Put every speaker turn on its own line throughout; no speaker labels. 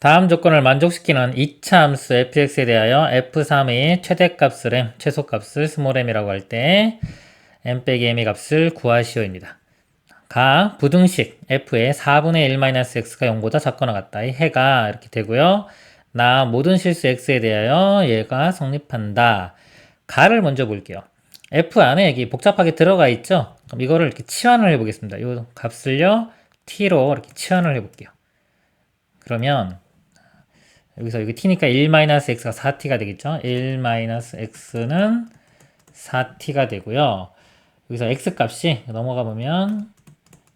다음 조건을 만족시키는 2차 함수 fx에 대하여 f3의 최대값을 m, 최소값을 스몰 m이라고 할 때 m 빼기 m의 값을 구하시오입니다. 각 부등식 f의 4분의 1-x가 0보다 작거나 같다. 이 해가 이렇게 되고요. 나 모든 실수 x에 대하여 얘가 성립한다. 가를 먼저 볼게요. f 안에 여기 복잡하게 들어가 있죠? 그럼 이거를 이렇게 치환을 해보겠습니다. 이 값을요, t로 이렇게 치환을 해볼게요. 그러면 여기서 여기 t니까 1-x가 4t가 되겠죠? 1-x는 4t가 되고요. 여기서 x 값이 넘어가 보면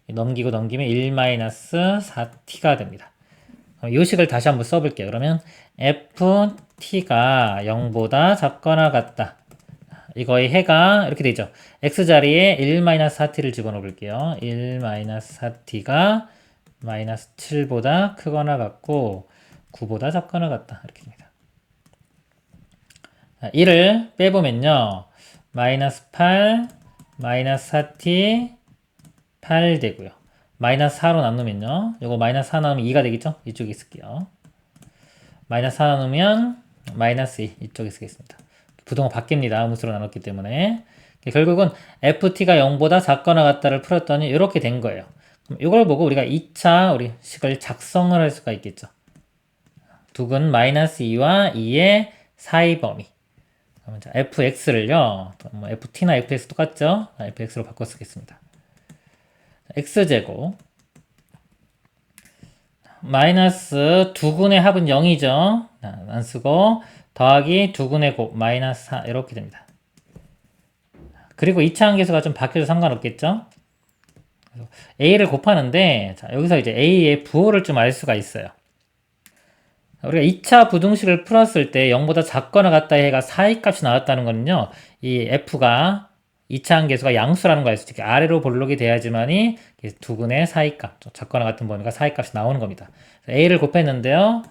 넘기고 넘기면 1-4t가 됩니다. 이 식을 다시 한번 써볼게요. 그러면 ft가 0보다 작거나 같다. 이거의 해가 이렇게 되죠. x자리에 1-4t를 집어넣어 볼게요. 1-4t가 마이너스 7보다 크거나 같고 9보다 작거나 같다. 이렇게 됩니다. 1을 빼보면요. 마이너스 8, 마이너스 4t, 8 되고요. 마이너스 4로 나누면요. 이거 마이너스 4 나누면 2가 되겠죠? 이쪽에 있을게요. 마이너스 4 나누면 마이너스 2 이쪽에 쓰겠습니다. 부동은 바뀝니다. 음수로 나눴기 때문에. 결국은 ft가 0보다 작거나 같다를 풀었더니 이렇게 된 거예요. 이걸 보고 우리가 2차 우리 식을 작성을 할 수가 있겠죠. 두근 마이너스 2와 2의 사이 범위. fx를요, 뭐 ft나 fx 똑같죠? fx로 바꿔 쓰겠습니다. x제곱. 마이너스 두근의 합은 0이죠. 안 쓰고, 더하기 두근의 곱, 마이너스 4, 이렇게 됩니다. 그리고 2차 함계수가 좀 바뀌어도 상관없겠죠? a를 곱하는데, 자, 여기서 이제 a의 부호를 좀 알 수가 있어요. 우리가 2차 부등식을 풀었을 때 0보다 작거나 같다의 해가 사이값이 나왔다는 거는요. 이 f가 2차 함계수가 양수라는 거에서 특히 아래로 볼록이 돼야지만이 두근의 사이값, 작거나 같은 범위가 사이값이 나오는 겁니다. a를 곱했는데요.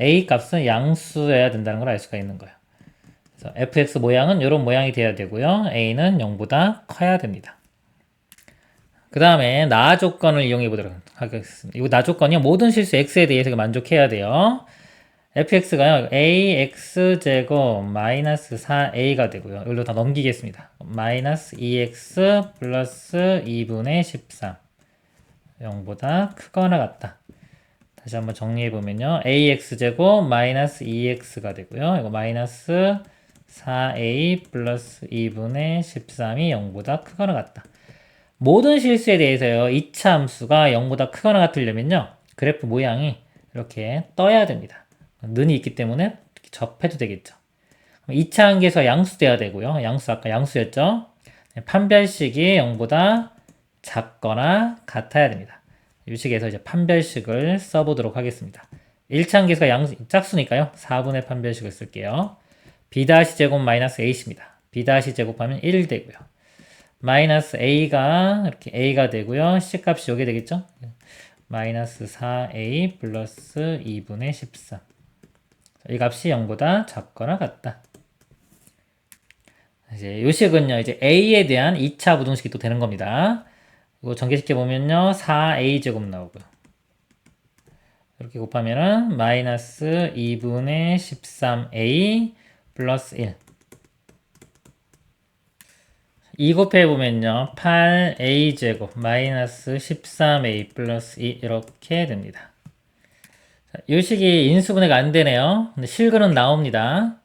a 값은 양수여야 된다는 걸 알 수가 있는 거예요. 그래서 fx 모양은 이런 모양이 돼야 되고요. a는 0보다 커야 됩니다. 그 다음에 나 조건을 이용해 보도록 하겠습니다. 이 나 조건이 모든 실수 x에 대해서 만족해야 돼요. Fx가요, ax제곱 마이너스 4a가 되고요. 여기로 다 넘기겠습니다. 마이너스 2x 플러스 2분의 13. 0보다 크거나 같다. 다시 한번 정리해보면요. ax제곱 마이너스 2x가 되고요. 이거 마이너스 4a 플러스 2분의 13이 0보다 크거나 같다. 모든 실수에 대해서요. 2차 함수가 0보다 크거나 같으려면요. 그래프 모양이 이렇게 떠야 됩니다. 는이 있기 때문에 접해도 되겠죠. 2차 한계에서 양수돼야 되고요. 양수 아까 양수였죠. 판별식이 0보다 작거나 같아야 됩니다. 이 식에서 이제 판별식을 써보도록 하겠습니다. 1차 한계수가 양수, 짝수니까요. 4분의 판별식을 쓸게요. b-제곱 마이너스 a입니다. b- 제곱하면 1 되고요. 마이너스 a가 이렇게 a가 되고요. c값이 여기 되겠죠? 마이너스 4a 플러스 2분의 13. 이 값이 0보다 작거나 같다. 이제 요식은요, 이제 a에 대한 2차 부등식이 또 되는 겁니다. 이거 전개시켜 보면요, 4a 제곱 나오고요. 이렇게 곱하면은 마이너스 2분의 13a 플러스 1. 이 곱해 보면요, 8a 제곱 마이너스 13a 플러스 2 이렇게 됩니다. 이 식이 인수분해가 안 되네요. 근데 실근은 나옵니다.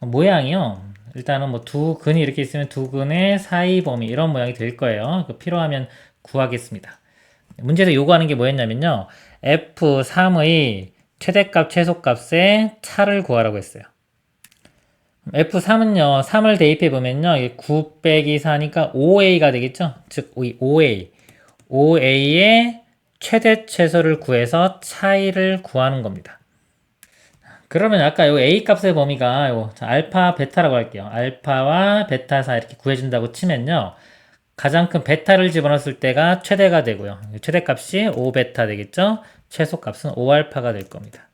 모양이요. 일단은 뭐 두 근이 이렇게 있으면 두 근의 사이 범위 이런 모양이 될 거예요. 필요하면 구하겠습니다. 문제에서 요구하는 게 뭐였냐면요. F3의 최대값, 최소값의 차를 구하라고 했어요. F3은요, 3을 대입해 보면요, 9 빼기 4니까 5A가 되겠죠? 즉, 5A. 5A의 최대 최소를 구해서 차이를 구하는 겁니다. 그러면 아까 이 A 값의 범위가 요 알파 베타라고 할게요. 알파와 베타 사이 이렇게 구해준다고 치면요. 가장 큰 베타를 집어넣었을 때가 최대가 되고요. 최대값이 5베타 되겠죠? 최소값은 5알파가 될 겁니다.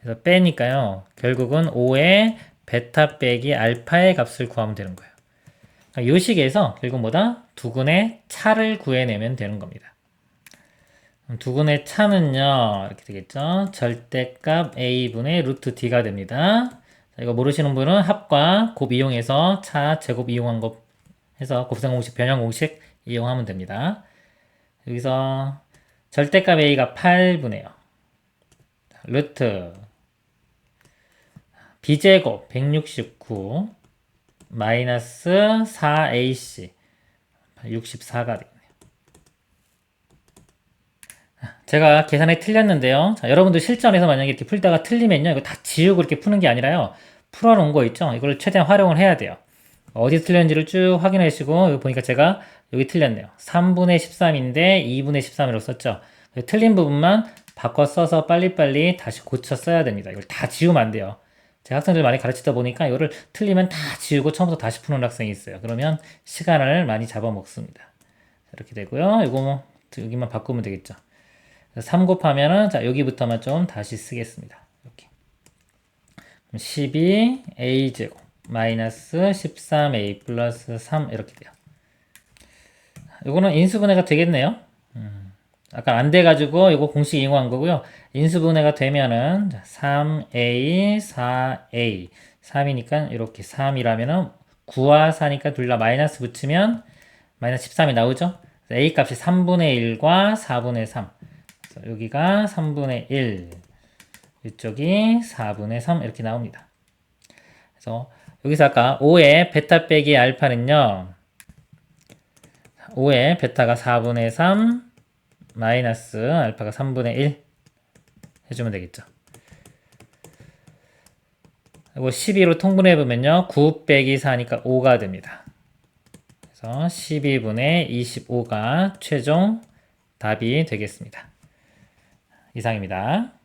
그래서 빼니까요. 결국은 5의 베타 빼기 알파의 값을 구하면 되는 거예요. 이 식에서 결국 뭐다? 두근의 차를 구해내면 되는 겁니다. 그럼 두근의 차는요, 이렇게 되겠죠. 절대값 a분의 루트 d가 됩니다. 자, 이거 모르시는 분은 합과 곱 이용해서 차 제곱 이용한 거 해서 곱셈 공식, 변형 공식 이용하면 됩니다. 여기서 절대값 a가 8분의요. 루트 b제곱 169 마이너스 4ac 64가 되겠네요. 제가 계산이 틀렸는데요. 자, 여러분도 실전에서 만약에 이렇게 풀다가 틀리면요. 이거 다 지우고 이렇게 푸는 게 아니라요. 풀어놓은 거 있죠? 이걸 최대한 활용을 해야 돼요. 어디 틀렸는지를 쭉 확인해 주시고, 여기 보니까 제가 여기 틀렸네요. 3분의 13인데 2분의 13이라고 썼죠? 틀린 부분만 바꿔 써서 빨리빨리 다시 고쳐 써야 됩니다. 이걸 다 지우면 안 돼요. 제가 학생들 많이 가르치다 보니까 이거를 틀리면 다 지우고 처음부터 다시 푸는 학생이 있어요. 그러면 시간을 많이 잡아먹습니다. 이렇게 되고요. 이거 뭐 여기만 바꾸면 되겠죠. 3 곱하면은 자 여기부터만 좀 다시 쓰겠습니다. 이렇게 12a 제곱 마이너스 13a 플러스 3 이렇게 돼요. 이거는 인수분해가 되겠네요. 음, 아까 안 돼가지고 이거 공식 이용한 거고요. 인수분해가 되면은 3a 4a 3이니까 이렇게 3이라면은 9와 4니까 둘 다 마이너스 붙이면 마이너스 13이 나오죠. a 값이 3분의 1과 4분의 3 그래서 여기가 3분의 1, 이쪽이 4분의 3 이렇게 나옵니다. 그래서 여기서 아까 5의 베타 빼기 알파는요. 5의 베타가 4분의 3 마이너스 알파가 3분의 1 해주면 되겠죠. 그리고 12로 통분해 보면요. 9 빼기 4니까 5가 됩니다. 그래서 12분의 25가 최종 답이 되겠습니다. 이상입니다.